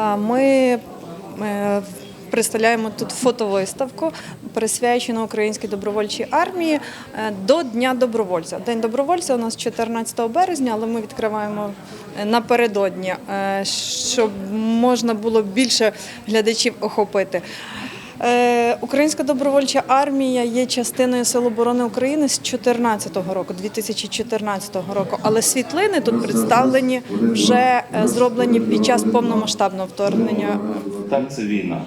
Ми е, представляємо тут фотовиставку, присвячену українській добровольчій армії е, до Дня добровольця. День добровольця у нас 14 березня, але ми відкриваємо е, напередодні, щоб можна було більше глядачів охопити. Е, Українська добровольча армія є частиною Сил оборони України з 2014 року, 2014 року. Але світлини тут представлені вже е, зроблені під час повномасштабного вторгнення. Так, це війна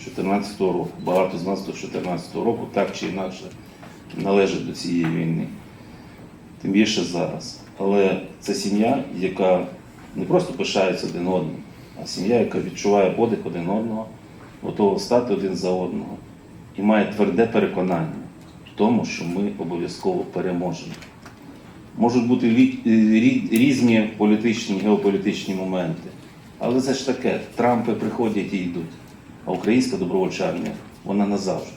з 14 року. Багато з нас до 14 року так чи інакше належить до цієї війни. Тим більше зараз. Але це сім'я, яка не просто пишається один одним, а сім'я, яка відчуває подих один одного, готова стати один за одного і має тверде переконання в тому, що ми обов'язково переможемо. Можуть бути різні політичні, геополітичні моменти. Але це ж таке, Трампи приходять і йдуть. А українська добровольча армія, вона назавжди.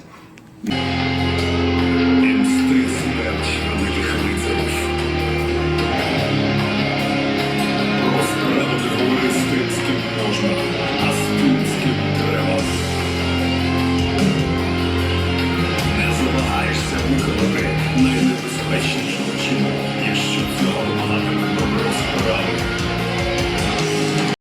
you.